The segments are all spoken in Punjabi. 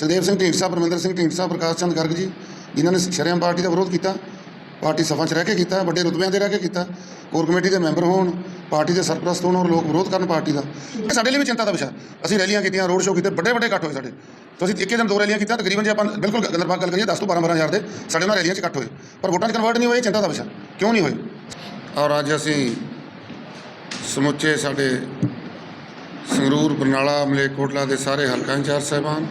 ਸੁਖਦੇਵ ਸਿੰਘ ਢੀਂਡਸਾ, ਪਰਮਿੰਦਰ ਸਿੰਘ ਢੀਂਡਸਾ, ਪ੍ਰਕਾਸ਼ ਚੰਦ ਗਰਗ ਜੀ, ਜਿਨ੍ਹਾਂ ਨੇ ਸ਼ਰੇਆਮ ਪਾਰਟੀ ਦਾ ਵਿਰੋਧ ਕੀਤਾ, ਪਾਰਟੀ ਸਭਾ 'ਚ ਰਹਿ ਕੇ ਕੀਤਾ, ਵੱਡੇ ਰੁਤਬਿਆਂ ਤੇ ਰਹਿ ਕੇ ਕੀਤਾ, ਕੋਰ ਕਮੇਟੀ ਦੇ ਮੈਂਬਰ ਹੋਣ, ਪਾਰਟੀ ਦੇ ਸਰਪ੍ਰਸਤ ਹੋਣ ਔਰ ਲੋਕ ਵਿਰੋਧ ਕਰਨ ਪਾਰਟੀ ਦਾ। ਇਹ ਸਾਡੇ ਲਈ ਵੀ ਚਿੰਤਾ ਦਾ ਵਿਸ਼ਾ। ਅਸੀਂ ਰੈਲੀਆਂ ਕੀਤੀਆਂ, ਰੋਡ ਸ਼ੋਅ ਕੀਤੇ, ਵੱਡੇ ਵੱਡੇ ਇਕੱਠ ਹੋਏ ਸਾਡੇ। ਤੁਸੀਂ ਇੱਕੇ ਦਿਨ ਦੋ ਰੈਲੀਆਂ ਕੀਤੀਆਂ, ਤਕਰੀਬਨ ਜੇ ਆਪਾਂ ਬਿਲਕੁਲ ਗੰਦਰਬਾਗ ਗੱਲ ਕਰੀਏ 10 ਤੋਂ 12 12 ਹਜ਼ਾਰ ਦੇ ਸਾਡੇ ਨਾਲ ਰੈਲੀਆਂ 'ਚ ਇਕੱਠ ਹੋਏ। ਪਰ ਵੋਟਾਂ 'ਚ ਕਨਵਰਟ ਨਹੀਂ ਹੋਏ ਚਿੰਤਾ ਦਾ ਵਿਸ਼ਾ। ਕਿਉਂ ਨਹੀਂ ਹੋਏ? ਔਰ ਅੱਜ ਅਸੀਂ ਸਮੁੱਚੇ ਸਾਡੇ ਸੰਗਰੂਰ, ਬਰਨਾਲਾ, ਮਲੇਰਕੋਟਲਾ ਦੇ ਸਾਰੇ ਹਲਕਾ ਇੰਚਾਰਜ ਸਾਹਿਬਾਨ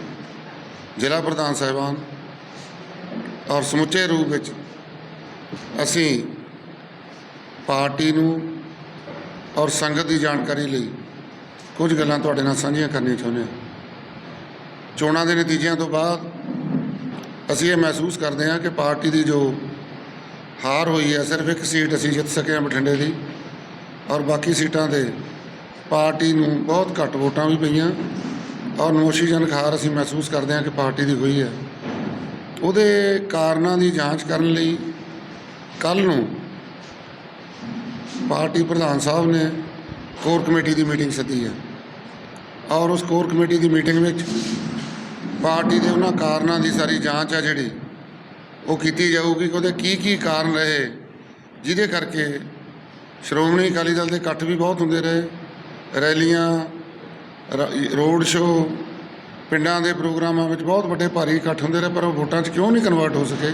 ਜ਼ਿਲ੍ਹਾ ਪ੍ਰਧਾਨ ਸਾਹਿਬਾਨ ਔਰ ਸਮੁੱਚੇ ਰੂਪ ਵਿੱਚ ਅਸੀਂ ਪਾਰਟੀ ਨੂੰ ਔਰ ਸੰਗਤ ਦੀ ਜਾਣਕਾਰੀ ਲਈ ਕੁਝ ਗੱਲਾਂ ਤੁਹਾਡੇ ਨਾਲ ਸਾਂਝੀਆਂ ਕਰਨੀਆਂ ਚਾਹੁੰਦੇ ਹਾਂ। ਚੋਣਾਂ ਦੇ ਨਤੀਜਿਆਂ ਤੋਂ ਬਾਅਦ ਅਸੀਂ ਇਹ ਮਹਿਸੂਸ ਕਰਦੇ ਹਾਂ ਕਿ ਪਾਰਟੀ ਦੀ ਜੋ ਹਾਰ ਹੋਈ ਹੈ, ਸਿਰਫ ਇੱਕ ਸੀਟ ਅਸੀਂ ਜਿੱਤ ਸਕੇ ਹਾਂ ਬਠਿੰਡੇ ਦੀ ਔਰ ਬਾਕੀ ਸੀਟਾਂ ਤੇ ਪਾਰਟੀ ਨੂੰ ਬਹੁਤ ਘੱਟ ਵੋਟਾਂ ਵੀ ਪਈਆਂ। ਔਰ ਨਮੋਸ਼ੀਜਨਕ ਹਾਰ ਅਸੀਂ ਮਹਿਸੂਸ ਕਰਦੇ ਹਾਂ ਕਿ ਪਾਰਟੀ ਦੀ ਹੋਈ ਹੈ। ਉਹਦੇ ਕਾਰਨਾਂ ਦੀ ਜਾਂਚ ਕਰਨ ਲਈ ਕੱਲ ਨੂੰ ਪਾਰਟੀ ਪ੍ਰਧਾਨ ਸਾਹਿਬ ਨੇ ਕੋਰ ਕਮੇਟੀ ਦੀ ਮੀਟਿੰਗ ਸੱਦੀ ਹੈ। ਔਰ ਉਸ ਕੋਰ ਕਮੇਟੀ ਦੀ ਮੀਟਿੰਗ ਵਿੱਚ ਪਾਰਟੀ ਦੇ ਉਹਨਾਂ ਕਾਰਨਾਂ ਦੀ ਸਾਰੀ ਜਾਂਚ ਆ ਜਿਹੜੀ ਉਹ ਕੀਤੀ ਜਾਊਗੀ ਕਿ ਉਹਦੇ ਕੀ ਕੀ ਕਾਰਨ ਰਹੇ, ਜਿਹਦੇ ਕਰਕੇ ਸ਼੍ਰੋਮਣੀ ਅਕਾਲੀ ਦਲ ਦੇ ਇਕੱਠ ਵੀ ਬਹੁਤ ਹੁੰਦੇ ਰਹੇ, ਰੈਲੀਆਂ ਰੋਡ ਸ਼ੋਅ ਪਿੰਡਾਂ ਦੇ ਪ੍ਰੋਗਰਾਮਾਂ ਵਿੱਚ ਬਹੁਤ ਵੱਡੇ ਭਾਰੀ ਇਕੱਠ ਹੁੰਦੇ ਰਹੇ, ਪਰ ਉਹ ਵੋਟਾਂ 'ਚ ਕਿਉਂ ਨਹੀਂ ਕਨਵਰਟ ਹੋ ਸਕੇ?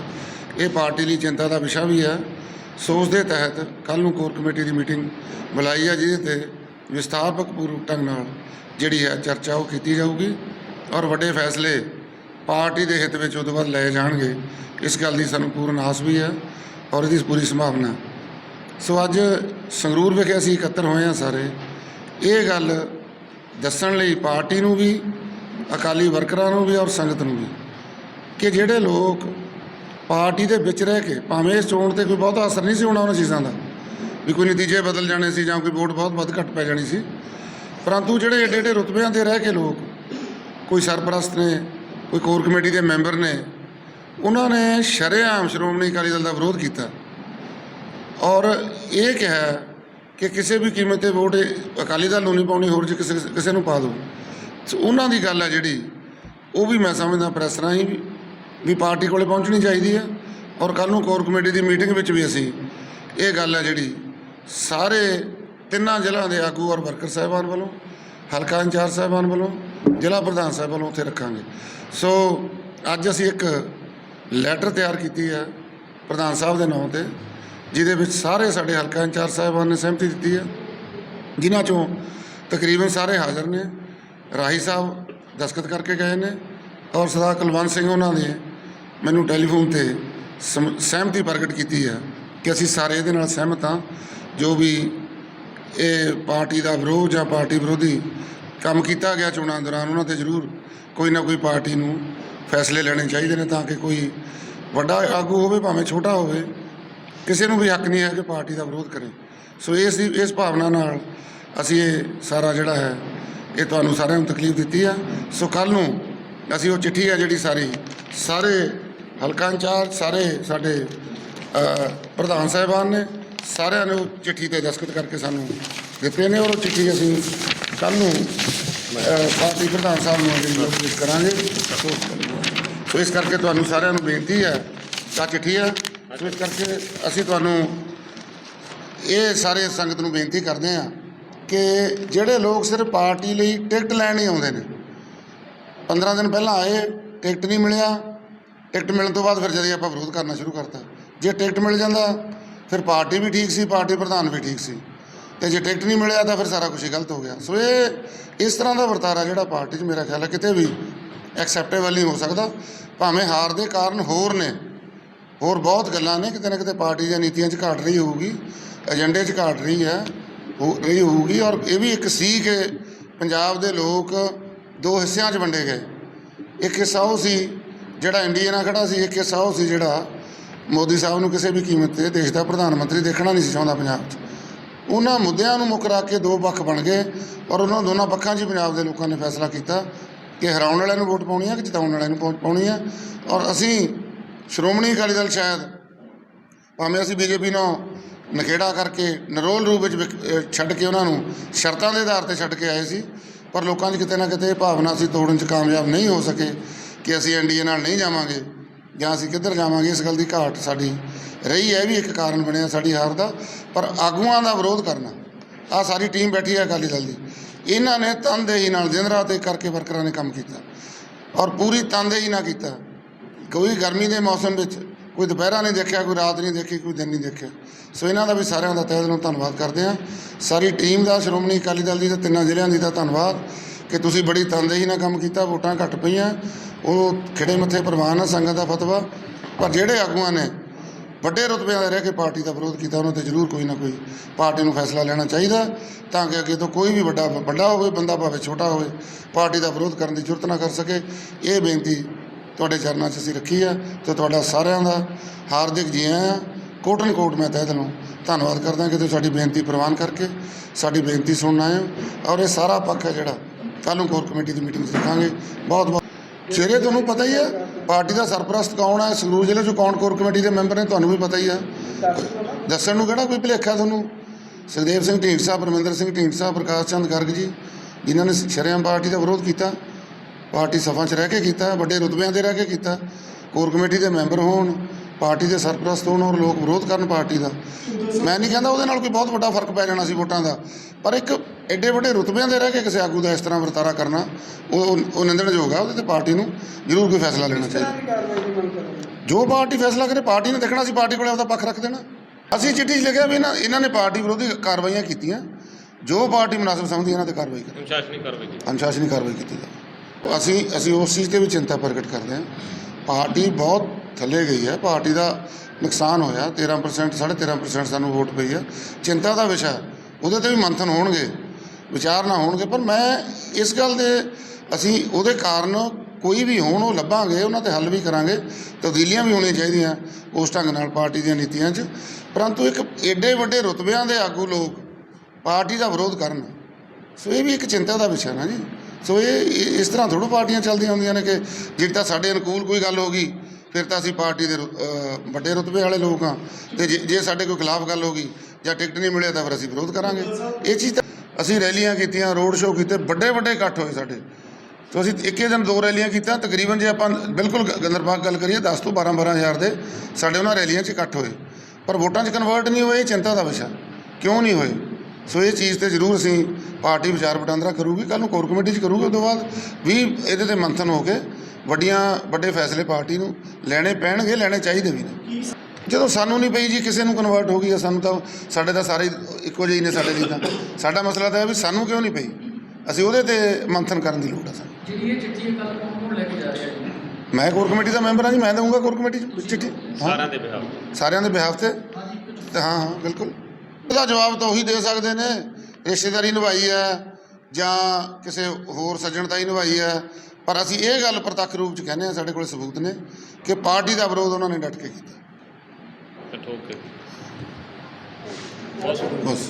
ਇਹ ਪਾਰਟੀ ਲਈ ਚਿੰਤਾ ਦਾ ਵਿਸ਼ਾ ਵੀ ਹੈ। ਸੋ ਉਸ ਦੇ ਤਹਿਤ ਕੱਲ ਨੂੰ ਕੋਰ ਕਮੇਟੀ ਦੀ ਮੀਟਿੰਗ ਬੁਲਾਈ ਹੈ, ਜਿਹਦੇ ਤੇ ਵਿਸਥਾਰਪਕ ਪੂਰਵਕ ਢੰਗ ਨਾਲ ਜਿਹੜੀ ਹੈ ਚਰਚਾ ਉਹ ਕੀਤੀ ਜਾਊਗੀ ਔਰ ਵੱਡੇ ਫੈਸਲੇ ਪਾਰਟੀ ਦੇ ਹਿੱਤ ਵਿੱਚ ਉਦੋਂ ਬਾਅਦ ਲਏ ਜਾਣਗੇ। ਇਸ ਗੱਲ ਦੀ ਸਾਨੂੰ ਪੂਰਨ ਆਸ ਵੀ ਹੈ ਔਰ ਇਹਦੀ ਪੂਰੀ ਸੰਭਾਵਨਾ ਸੋ ਅੱਜ ਸੰਗਰੂਰ ਵਿਖੇ ਅਸੀਂ ਇਕੱਤਰ ਹੋਏ ਹਾਂ ਸਾਰੇ। ਇਹ ਗੱਲ ਦੱਸਣ ਲਈ ਪਾਰਟੀ ਨੂੰ ਵੀ, ਅਕਾਲੀ ਵਰਕਰਾਂ ਨੂੰ ਵੀ ਔਰ ਸੰਗਤ ਨੂੰ ਵੀ ਕਿ ਜਿਹੜੇ ਲੋਕ ਪਾਰਟੀ ਦੇ ਵਿੱਚ ਰਹਿ ਕੇ ਭਾਵੇਂ ਇਸ ਚੋਣ ਤੇ ਕੋਈ ਬਹੁਤਾ ਅਸਰ ਨਹੀਂ ਸੀ ਹੋਣਾ ਉਹਨਾਂ ਚੀਜ਼ਾਂ ਦਾ, ਵੀ ਕੋਈ ਨਤੀਜੇ ਬਦਲ ਜਾਣੇ ਸੀ ਜਾਂ ਕੋਈ ਵੋਟ ਬਹੁਤ ਵੱਧ ਘੱਟ ਪੈ ਜਾਣੀ ਸੀ। ਪਰੰਤੂ ਜਿਹੜੇ ਏਡੇ ਏਡੇ ਰੁਤਬਿਆਂ ਤੇ ਰਹਿ ਕੇ ਲੋਕ, ਕੋਈ ਸਰਪ੍ਰਸਤ ਨੇ, ਕੋਈ ਕੋਰ ਕਮੇਟੀ ਦੇ ਮੈਂਬਰ ਨੇ, ਉਹਨਾਂ ਨੇ ਸ਼ਰੇਆਮ ਸ਼੍ਰੋਮਣੀ ਅਕਾਲੀ ਦਲ ਦਾ ਵਿਰੋਧ ਕੀਤਾ। ਔਰ ਇਹ ਕਿਹਾ ਕਿ ਕਿਸੇ ਵੀ ਕੀਮਤ ਤੇ ਵੋਟ ਅਕਾਲੀ ਦਲ ਨੂੰ ਨਹੀਂ ਪਾਉਣੀ, ਹੋਰ ਜੇ ਕਿਸੇ ਕਿਸੇ ਨੂੰ ਪਾ ਦਿਓ ਸੋ ਉਹਨਾਂ ਦੀ ਗੱਲ ਹੈ ਜਿਹੜੀ, ਉਹ ਵੀ ਮੈਂ ਸਮਝਦਾ ਪ੍ਰੈਸ ਰਾਹੀਂ ਵੀ ਪਾਰਟੀ ਕੋਲੇ ਪਹੁੰਚਣੀ ਚਾਹੀਦੀ ਹੈ। ਔਰ ਕੱਲ ਨੂੰ ਕੋਰ ਕਮੇਟੀ ਦੀ ਮੀਟਿੰਗ ਵਿੱਚ ਵੀ ਅਸੀਂ ਇਹ ਗੱਲ ਹੈ ਜਿਹੜੀ, ਸਾਰੇ ਤਿੰਨਾਂ ਜ਼ਿਲ੍ਹਿਆਂ ਦੇ ਆਗੂ ਔਰ ਵਰਕਰ ਸਾਹਿਬਾਨ ਵੱਲੋਂ, ਹਲਕਾ ਇੰਚਾਰਜ ਸਾਹਿਬਾਨ ਵੱਲੋਂ, ਜ਼ਿਲ੍ਹਾ ਪ੍ਰਧਾਨ ਸਾਹਿਬ ਵੱਲੋਂ ਉੱਥੇ ਰੱਖਾਂਗੇ। ਸੋ ਅੱਜ ਅਸੀਂ ਇੱਕ ਲੈਟਰ ਤਿਆਰ ਕੀਤੀ ਹੈ ਪ੍ਰਧਾਨ ਸਾਹਿਬ ਦੇ ਨਾਂ ਤੇ। ਜਿਹਦੇ ਵਿੱਚ ਸਾਰੇ ਸਾਡੇ ਹਲਕਾ ਇੰਚਾਰਜ ਸਾਹਿਬਾਨ ਨੇ ਸਹਿਮਤੀ ਦਿੱਤੀ ਹੈ। ਜਿਨ੍ਹਾਂ ਚੋਂ ਤਕਰੀਬਨ ਸਾਰੇ ਹਾਜ਼ਰ ਨੇ। ਰਾਹੀ ਸਾਹਿਬ ਦਸਖਤ ਕਰਕੇ ਗਏ ਨੇ ਔਰ ਸਰਦਾਰ ਕੁਲਵੰਤ ਸਿੰਘ ਉਹਨਾਂ ਨੇ ਮੈਨੂੰ ਟੈਲੀਫੋਨ ਤੇ ਸਮ- ਸਹਿਮਤੀ ਪ੍ਰਗਟ ਕੀਤੀ ਹੈ ਕਿ ਅਸੀਂ ਸਾਰੇ ਇਹਦੇ ਨਾਲ ਸਹਿਮਤ ਹਾਂ। ਜੋ ਵੀ ਇਹ ਪਾਰਟੀ ਦਾ ਵਿਰੋਧ ਜਾਂ ਪਾਰਟੀ ਵਿਰੋਧੀ ਕੰਮ ਕੀਤਾ ਗਿਆ ਚੋਣਾਂ ਦੌਰਾਨ, ਉਹਨਾਂ ਤੇ ਜ਼ਰੂਰ ਕੋਈ ਨਾ ਕੋਈ ਪਾਰਟੀ ਨੂੰ ਫੈਸਲੇ ਲੈਣੇ ਚਾਹੀਦੇ ਨੇ ਤਾਂ ਕਿ ਕੋਈ ਵੱਡਾ ਆਗੂ ਹੋਵੇ, ਭਾਵੇਂ ਛੋਟਾ ਹੋਵੇ। ਕਿਸੇ ਨੂੰ ਵੀ ਹੱਕ ਨਹੀਂ ਹੈ ਕਿ ਪਾਰਟੀ ਦਾ ਵਿਰੋਧ ਕਰੇ। ਸੋ ਇਸ ਦੀ, ਇਸ ਭਾਵਨਾ ਨਾਲ ਅਸੀਂ ਇਹ ਸਾਰਾ ਜਿਹੜਾ ਹੈ, ਇਹ ਤੁਹਾਨੂੰ ਸਾਰਿਆਂ ਨੂੰ ਤਕਲੀਫ ਦਿੱਤੀ ਆ। ਸੋ ਕੱਲ ਨੂੰ ਅਸੀਂ ਉਹ ਚਿੱਠੀ ਆ ਜਿਹੜੀ ਸਾਰੀ, ਸਾਰੇ ਹਲਕਾ ਇੰਚਾਰਜ, ਸਾਰੇ ਸਾਡੇ ਪ੍ਰਧਾਨ ਸਾਹਿਬਾਨ ਨੇ ਸਾਰਿਆਂ ਨੇ ਉਹ ਚਿੱਠੀ ਤੇ ਦਸਖਤ ਕਰਕੇ ਸਾਨੂੰ ਦਿੱਤੇ ਨੇ ਔਰ ਉਹ ਚਿੱਠੀ ਅਸੀਂ ਕੱਲ ਨੂੰ ਪਾਰਟੀ ਪ੍ਰਧਾਨ ਸਾਹਿਬ ਨੂੰ ਜਿਹੜੀ ਉਹ ਪੇਸ਼ ਕਰਾਂਗੇ। ਸੋ ਸੋ ਇਸ ਕਰਕੇ ਤੁਹਾਨੂੰ ਸਾਰਿਆਂ ਨੂੰ ਬੇਨਤੀ ਹੈ ਤਾਂ ਚਿੱਠੀ ਹੈ। ਸੋ ਇਸ ਕਰਕੇ ਅਸੀਂ ਤੁਹਾਨੂੰ ਇਹ ਸਾਰੇ ਸੰਗਤ ਨੂੰ ਬੇਨਤੀ ਕਰਦੇ ਹਾਂ ਕਿ ਜਿਹੜੇ ਲੋਕ ਸਿਰਫ ਪਾਰਟੀ ਲਈ ਟਿਕਟ ਲੈਣ ਹੀ ਆਉਂਦੇ ਨੇ 15 ਦਿਨ ਪਹਿਲਾਂ ਆਏ, ਟਿਕਟ ਨਹੀਂ ਮਿਲਿਆ, ਟਿਕਟ ਮਿਲਣ ਤੋਂ ਬਾਅਦ ਫਿਰ ਜਦੀ ਆਪਾਂ ਵਿਰੋਧ ਕਰਨਾ ਸ਼ੁਰੂ ਕਰਤਾ। ਜੇ ਟਿਕਟ ਮਿਲ ਜਾਂਦਾ, ਫਿਰ ਪਾਰਟੀ ਵੀ ਠੀਕ ਸੀ, ਪਾਰਟੀ ਪ੍ਰਧਾਨ ਵੀ ਠੀਕ ਸੀ। ਤੇ ਜੇ ਟਿਕਟ ਨਹੀਂ ਮਿਲਿਆ ਤਾਂ ਫਿਰ ਸਾਰਾ ਕੁਝ ਗਲਤ ਹੋ ਗਿਆ। ਸੋ ਇਹ ਇਸ ਤਰ੍ਹਾਂ ਦਾ ਵਰਤਾਰਾ ਜਿਹੜਾ ਪਾਰਟੀ 'ਚ ਮੇਰਾ ਖਿਆਲ ਹੈ ਕਿਤੇ ਵੀ ਐਕਸੈਪਟੇਬਲ ਨਹੀਂ ਹੋ ਸਕਦਾ। ਭਾਵੇਂ ਹਾਰ ਦੇ ਕਾਰਨ ਹੋਰ ਨੇ ਹੋਰ ਬਹੁਤ ਗੱਲਾਂ ਨੇ, ਕਿਤੇ ਨਾ ਕਿਤੇ ਪਾਰਟੀ ਦੀਆਂ ਨੀਤੀਆਂ 'ਚ ਘਾਟ ਰਹੀ ਹੋਊਗੀ, ਏਜੰਡੇ 'ਚ ਘਾਟ ਰਹੀ ਹੈ, ਹੋ, ਰਹੀ ਹੋਊਗੀ, ਔਰ ਇਹ ਵੀ ਇੱਕ ਸੀ ਕਿ ਪੰਜਾਬ ਦੇ ਲੋਕ ਦੋ ਹਿੱਸਿਆਂ 'ਚ ਵੰਡੇ ਗਏ। ਇੱਕ ਹਿੱਸਾ ਉਹ ਸੀ ਜਿਹੜਾ ਇੰਡੀਆ ਨਾਲ ਖੜਾ ਸੀ, ਇੱਕ ਹਿੱਸਾ ਉਹ ਸੀ ਜਿਹੜਾ ਮੋਦੀ ਸਾਹਿਬ ਨੂੰ ਕਿਸੇ ਵੀ ਕੀਮਤ ਤੇ ਦੇਸ਼ ਦਾ ਪ੍ਰਧਾਨ ਮੰਤਰੀ ਦੇਖਣਾ ਨਹੀਂ ਸੀ ਚਾਹੁੰਦਾ ਪੰਜਾਬ 'ਚ। ਉਹਨਾਂ ਮੁੱਦਿਆਂ ਨੂੰ ਮੁੱਖ ਰੱਖ ਕੇ ਦੋ ਪੱਖ ਬਣ ਗਏ, ਔਰ ਉਹਨਾਂ ਦੋਨਾਂ ਪੱਖਾਂ 'ਚ ਹੀ ਪੰਜਾਬ ਦੇ ਲੋਕਾਂ ਨੇ ਫੈਸਲਾ ਕੀਤਾ ਕਿ ਹਰਾਉਣ ਵਾਲਿਆਂ ਨੂੰ ਵੋਟ ਪਾਉਣੀ ਹੈ ਕਿ ਜਿਤਾਉਣ ਵਾਲਿਆਂ ਨੂੰ ਪਾ- ਪਾਉਣੀ ਹੈ, ਔਰ ਅਸੀਂ ਸ਼੍ਰੋਮਣੀ ਅਕਾਲੀ ਦਲ ਸ਼ਾਇਦ, ਭਾਵੇਂ ਅਸੀਂ ਬੀਜੇਪੀ ਨੂੰ ਨਖੇੜਾ ਕਰਕੇ ਨਰੋਲ ਰੂਪ ਵਿੱਚ ਵਿਕ- ਛੱਡ ਕੇ ਉਹਨਾਂ ਨੂੰ ਸ਼ਰਤਾਂ ਦੇ ਆਧਾਰ ਤੇ ਛੱਡ ਕੇ ਆਏ ਸੀ, ਪਰ ਲੋਕਾਂ 'ਚ ਕਿਤੇ ਨਾ ਕਿਤੇ ਇਹ ਭਾਵਨਾ ਸੀ ਤੋੜਨ 'ਚ ਕਾਮਯਾਬ ਨਹੀਂ ਹੋ ਸਕੇ ਕਿ ਅਸੀਂ ਐਨਡੀਏ ਨਾਲ ਨਹੀਂ ਜਾਵਾਂਗੇ ਜਾਂ ਅਸੀਂ ਕਿੱਧਰ ਜਾਵਾਂਗੇ, ਇਸ ਗੱਲ ਦੀ ਘਾਟ ਸਾਡੀ ਰਹੀ ਹੈ, ਇਹ ਵੀ ਇੱਕ ਕਾਰਨ ਬਣਿਆ ਸਾਡੀ ਹਾਰ ਦਾ, ਪਰ ਆਗੂਆਂ ਦਾ ਵਿਰੋਧ ਕਰਨਾ ਆ ਸਾਰੀ ਟੀਮ ਬੈਠੀ ਹੈ ਅਕਾਲੀ ਦਲ ਦੀ, ਇਹਨਾਂ ਨੇ ਤਨਦੇਹੀ ਨਾਲ ਦਿਨ ਰਾਤ ਇੱਕ ਕਰਕੇ ਵਰਕਰਾਂ ਨੇ ਕੰਮ ਕੀਤਾ ਔਰ ਪੂਰੀ ਤਨਦੇਹੀ ਨਾਲ ਕੀਤਾ। ਕੋਈ ਗਰਮੀ ਦੇ ਮੌਸਮ ਵਿੱਚ, ਕੋਈ ਦੁਪਹਿਰਾ ਨਹੀਂ ਦੇਖਿਆ, ਕੋਈ ਰਾਤ ਨਹੀਂ ਦੇਖੀ, ਕੋਈ ਦਿਨ ਨਹੀਂ ਦੇਖਿਆ। ਸੋ ਇਹਨਾਂ ਦਾ ਵੀ ਸਾਰਿਆਂ ਦਾ ਤਹਿ ਦਿਲੋਂ ਧੰਨਵਾਦ ਕਰਦੇ ਹਾਂ। ਸਾਰੀ ਟੀਮ ਦਾ, ਸ਼੍ਰੋਮਣੀ ਅਕਾਲੀ ਦਲ ਦੀ ਤੇ ਤਿੰਨਾਂ ਜ਼ਿਲ੍ਹਿਆਂ ਦੀ ਦਾ ਧੰਨਵਾਦ ਕਿ ਤੁਸੀਂ ਬੜੀ ਤਨਦੇਹੀ ਨਾਲ ਕੰਮ ਕੀਤਾ, ਵੋਟਾਂ ਘੱਟ ਪਈਆਂ। ਉਹ ਖਿੜੇ ਮੱਥੇ ਪ੍ਰਵਾਨ ਆ ਸੰਗਤ ਦਾ ਫਤਵਾ। ਪਰ ਜਿਹੜੇ ਆਗੂਆਂ ਨੇ ਵੱਡੇ ਰੁਤਬਿਆਂ ਦੇ ਰਹਿ ਕੇ ਪਾਰਟੀ ਦਾ ਵਿਰੋਧ ਕੀਤਾ, ਉਹਨਾਂ ਤੇ ਜ਼ਰੂਰ ਕੋਈ ਨਾ ਕੋਈ ਪਾਰਟੀ ਨੂੰ ਫੈਸਲਾ ਲੈਣਾ ਚਾਹੀਦਾ ਤਾਂ ਕਿ ਅੱਗੇ ਤੋਂ ਕੋਈ ਵੀ ਵੱਡਾ ਵੱਡਾ ਹੋਵੇ, ਬੰਦਾ ਭਾਵੇਂ ਛੋਟਾ ਹੋਵੇ, ਪਾਰਟੀ ਦਾ ਵਿਰੋਧ ਕਰਨ ਦੀ ਜ਼ਰੂਰਤ ਨਾ ਕਰ ਸਕੇ। ਇਹ ਬੇਨਤੀ ਤੁਹਾਡੇ ਚਰਨਾਂ 'ਚ ਅਸੀਂ ਰੱਖੀ ਆ ਤੇ ਤੁਹਾਡਾ ਸਾਰਿਆਂ ਦਾ ਹਾਰਦਿਕ ਜੀ ਆਇਆਂ ਕੋਟਨ ਕੋਟ ਮੈਂ ਤਹਿ ਦਿਲੋਂ ਧੰਨਵਾਦ ਕਰਦਾ ਕਿ ਤੁਸੀਂ ਸਾਡੀ ਬੇਨਤੀ ਪ੍ਰਵਾਨ ਕਰਕੇ ਸਾਡੀ ਬੇਨਤੀ ਸੁਣਨ ਆਏ ਹੋ ਔਰ ਇਹ ਸਾਰਾ ਪੱਖ ਹੈ ਜਿਹੜਾ ਕੱਲ੍ਹ ਨੂੰ ਕੋਰ ਕਮੇਟੀ ਦੀ ਮੀਟਿੰਗ 'ਚ ਰੱਖਾਂਗੇ। ਬਹੁਤ ਬਹੁਤ ਚਿਹਰੇ ਤੁਹਾਨੂੰ ਪਤਾ ਹੀ ਹੈ ਪਾਰਟੀ ਦਾ ਸਰਪ੍ਰਸਤ ਕੌਣ ਹੈ ਸੰਗਰੂਰ ਜ਼ਿਲ੍ਹੇ 'ਚ ਕੌਣ ਕੋਰ ਕਮੇਟੀ ਦੇ ਮੈਂਬਰ ਨੇ ਤੁਹਾਨੂੰ ਵੀ ਪਤਾ ਹੀ ਹੈ ਦੱਸਣ ਨੂੰ ਕਿਹੜਾ ਕੋਈ ਭੁਲੇਖਾ ਤੁਹਾਨੂੰ? ਸੁਖਦੇਵ ਸਿੰਘ ਢੀਂਡਸਾ, ਪਰਮਿੰਦਰ ਸਿੰਘ ਢੀਂਡਸਾ, ਪ੍ਰਕਾਸ਼ ਚੰਦ ਗਰਗ ਜੀ, ਜਿਨ੍ਹਾਂ ਨੇ ਸ਼ਰੇਆਮ ਪਾਰਟੀ ਦਾ ਵਿਰੋਧ ਕੀਤਾ। ਪਾਰਟੀ ਸਭਾ 'ਚ ਰਹਿ ਕੇ ਕੀਤਾ ਵੱਡੇ ਰੁਤਬਿਆਂ ਦੇ ਰਹਿ ਕੇ ਕੀਤਾ ਕੋਰ ਕਮੇਟੀ ਦੇ ਮੈਂਬਰ ਹੋਣ ਪਾਰਟੀ ਦੇ ਸਰਪ੍ਰਸਤ ਹੋਣ ਔਰ ਲੋਕ ਵਿਰੋਧ ਕਰਨ ਪਾਰਟੀ ਦਾ। ਮੈਂ ਨਹੀਂ ਕਹਿੰਦਾ ਉਹਦੇ ਨਾਲ ਕੋਈ ਬਹੁਤ ਵੱਡਾ ਫ਼ਰਕ ਪੈ ਜਾਣਾ ਸੀ ਵੋਟਾਂ ਦਾ ਪਰ ਇੱਕ ਐਡੇ ਵੱਡੇ ਰੁਤਬਿਆਂ ਦੇ ਰਹਿ ਕੇ ਕਿਸੇ ਆਗੂ ਦਾ ਇਸ ਤਰ੍ਹਾਂ ਵਰਤਾਰਾ ਕਰਨਾ ਉਹ ਉਹ- ਨਿੰਦਣਯੋਗ ਆ ਉਹਦੇ ਤੇ ਪਾਰਟੀ ਨੂੰ ਜ਼ਰੂਰ ਕੋਈ ਫੈਸਲਾ ਲੈਣਾ ਚਾਹੀਦਾ ਜੋ ਪਾਰਟੀ ਫੈਸਲਾ ਕਰੇ ਪਾਰਟੀ ਨੇ ਦੇਖਣਾ ਸੀ ਪਾਰਟੀ ਕੋਲੇ ਆਪਦਾ ਪੱਖ ਰੱਖ ਦੇਣਾ। ਅਸੀਂ ਚਿੱਠੀ 'ਚ ਲਿਖਿਆ ਵੀ ਇਹਨਾਂ ਇਹਨਾਂ ਨੇ ਪਾਰਟੀ ਵਿਰੋਧੀ ਕਾਰਵਾਈਆਂ ਕੀਤੀਆਂ ਜੋ ਪਾਰਟੀ ਮੁਨਾਸਬ ਸਮਝਦੀ ਇਹਨਾਂ ਤੇ ਕਾਰਵਾਈ ਕਰੇ। ਅਨੁਸ਼ਾਸਨੀ ਕਾਰਵਾਈ ਕੀਤੀ। ਅਨੁਸ਼ਾਸਨੀ ਕਾਰਵਾਈ ਕੀਤੀ ਜਾਵੇ। ਅਸੀਂ ਅਸੀਂ ਉਸ ਚੀਜ਼ ਤੇ ਵੀ ਚਿੰਤਾ ਪ੍ਰਗਟ ਕਰਦੇ ਹਾਂ। ਪਾਰਟੀ ਬਹੁਤ ਥੱਲੇ ਗਈ ਹੈ। ਪਾਰਟੀ ਦਾ ਨੁਕਸਾਨ ਹੋਇਆ। 13% 13.5% ਸਾਨੂੰ ਵੋਟ ਪਈ ਹੈ। ਚਿੰਤਾ ਦਾ ਵਿਸ਼ਾ ਉਹਦੇ ਤੇ ਵੀ ਮੰਥਨ ਹੋਣਗੇ। ਵਿਚਾਰ ਨਾ ਹੋਣਗੇ। ਪਰ ਮੈਂ ਇਸ ਗੱਲ ਦੇ, ਅਸੀਂ ਉਹਦੇ ਕਾਰਨ ਕੋਈ ਵੀ ਹੋਣ, ਉਹ ਲੱਭਾਂਗੇ। ਉਹਨਾਂ ਤੇ ਹੱਲ ਵੀ ਕਰਾਂਗੇ। ਤਬਦੀਲੀਆਂ ਵੀ ਹੋਣੀਆਂ ਚਾਹੀਦੀਆਂ ਉਸ ਢੰਗ ਨਾਲ ਪਾਰਟੀ ਦੀਆਂ ਨੀਤੀਆਂ 'ਚ। ਪਰੰਤੂ ਇੱਕ ਏਡੇ ਵੱਡੇ ਰੁਤਬਿਆਂ ਦੇ ਆਗੂ ਲੋਕ ਪਾਰਟੀ ਦਾ ਵਿਰੋਧ ਕਰਨ। ਸੋ ਇਹ ਵੀ ਇੱਕ ਚਿੰਤਾ ਦਾ ਵਿਸ਼ਾ ਨਾ ਜੀ। ਸੋ ਇਹ ਇਸ ਤਰ੍ਹਾਂ ਥੋੜ੍ਹਾ ਪਾਰਟੀਆਂ ਚੱਲਦੀਆਂ ਹੁੰਦੀਆਂ ਨੇ ਕਿ ਜੇ ਤਾਂ ਸਾਡੇ ਅਨੁਕੂਲ ਕੋਈ ਗੱਲ ਹੋ ਗਈ, ਫਿਰ ਤਾਂ ਅਸੀਂ ਪਾਰਟੀ ਦੇ ਰੁ- ਵੱਡੇ ਰੁਤਬੇ ਵਾਲੇ ਲੋਕ ਹਾਂ। ਤੇ ਜੇ ਜੇ ਸਾਡੇ ਕੋਈ ਖਿਲਾਫ ਗੱਲ ਹੋ ਗਈ ਜਾਂ ਟਿਕਟ ਨਹੀਂ ਮਿਲਿਆ ਤਾਂ ਫਿਰ ਅਸੀਂ ਵਿਰੋਧ ਕਰਾਂਗੇ। ਇਹ ਚੀਜ਼ ਤਾਂ ਅਸੀਂ ਰੈਲੀਆਂ ਕੀਤੀਆਂ, ਰੋਡ ਸ਼ੋਅ ਕੀਤੇ, ਵੱਡੇ ਵੱਡੇ ਇਕੱਠ ਹੋਏ ਸਾਡੇ। ਤੋ ਅਸੀਂ ਇੱਕੇ ਦਿਨ ਦੋ ਰੈਲੀਆਂ ਕੀਤੀਆਂ, ਤਕਰੀਬਨ ਜੇ ਆਪਾਂ ਬਿਲਕੁਲ ਗ- ਗੰਦਰਬਾਗ ਗੱਲ ਕਰੀਏ 10 ਤੋਂ 12 12 ਹਜ਼ਾਰ ਦੇ ਸਾਡੇ ਉਹਨਾਂ ਰੈਲੀਆਂ 'ਚ ਇਕੱਠ ਹੋਏ। ਪਰ ਵੋਟਾਂ 'ਚ ਕਨਵਰਟ ਨਹੀਂ ਹੋਏ, ਇਹ ਚਿੰਤਾ ਦਾ ਵਿਸ਼ਾ। ਕਿਉਂ ਨਹੀਂ ਹੋਏ? ਸੋ ਇਹ ਚੀਜ਼ ਤੇ ਜ਼ਰੂਰ ਅਸੀਂ ਪਾਰਟੀ ਵਿਚਾਰ ਵਟਾਂਦਰਾ ਕਰੂਗੀ ਕੱਲ ਨੂੰ ਕੋਰ ਕਮੇਟੀ 'ਚ ਕਰੂਗੀ ਉਸ ਤੋਂ ਬਾਅਦ ਵੀ ਇਹਦੇ ਤੇ ਮੰਥਨ ਹੋ ਕੇ ਵੱਡੀਆਂ ਵੱਡੇ ਫੈਸਲੇ ਪਾਰਟੀ ਨੂੰ ਲੈਣੇ ਪੈਣਗੇ ਲੈਣੇ ਚਾਹੀਦੇ ਵੀ ਨੇ। ਜਦੋਂ ਸਾਨੂੰ ਨਹੀਂ ਪਈ ਜੀ ਕਿਸੇ ਨੂੰ ਕਨਵਰਟ ਹੋ ਗਈ ਆ, ਸਾਨੂੰ ਤਾਂ ਸਾਡੇ ਤਾਂ ਸਾਰੇ ਇੱਕੋ ਜਿਹੇ ਹੀ ਨੇ ਸਾਡੇ ਲਈ ਤਾਂ। ਸਾਡਾ ਮਸਲਾ ਤਾਂ ਇਹ ਵੀ ਸਾਨੂੰ ਕਿਉਂ ਨਹੀਂ ਪਈ? ਅਸੀਂ ਉਹਦੇ ਤੇ ਮੰਥਨ ਕਰਨ ਦੀ ਲੋੜ ਆ ਸਾਨੂੰ। ਜਿਹੜੀ ਇਹ ਚਿੱਠੀ ਹੈ ਕੱਲ ਕੌਣ ਲੈ ਕੇ ਜਾ ਰਿਹਾ ਹੈ ਮੈਂ ਕੋਰ ਕਮੇਟੀ ਦਾ ਮੈਂਬਰ ਹਾਂ ਜੀ ਮੈਂ ਦਊਂਗਾ ਕੋਰ ਕਮੇਟੀ 'ਚ ਚਿੱਠੀ। ਹਾਂ ਸਾਰਿਆਂ ਦੇ ਬਿਹਾਰ ਸਾਰਿਆਂ ਦੇ ਬਿਹਾਫ ਤੇ। ਤੇ ਹਾਂ ਹਾਂ ਬਿਲਕੁਲ। ਉਹਦਾ ਜਵਾਬ ਤਾਂ ਉਹੀ ਦੇ ਸਕਦੇ ਨੇ। ਰਿਸ਼ਤੇਦਾਰੀ ਨਿਭਾਈ ਹੈ ਜਾਂ ਕਿਸੇ ਹੋਰ ਸੱਜਣਤਾਈ ਨਿਭਾਈ ਹੈ। ਪਰ ਅਸੀਂ ਇਹ ਗੱਲ ਪ੍ਰਤੱਖ ਰੂਪ ਚ ਕਹਿੰਦੇ ਆ ਸਾਡੇ ਕੋਲ ਸਬੂਤ ਨੇ ਕਿ ਪਾਰਟੀ ਦਾ ਵਿਰੋਧ ਉਹਨਾਂ ਨੇ ਡਟ ਕੇ ਕੀਤਾ। ਠੋਕ ਕੇ ਬਸ।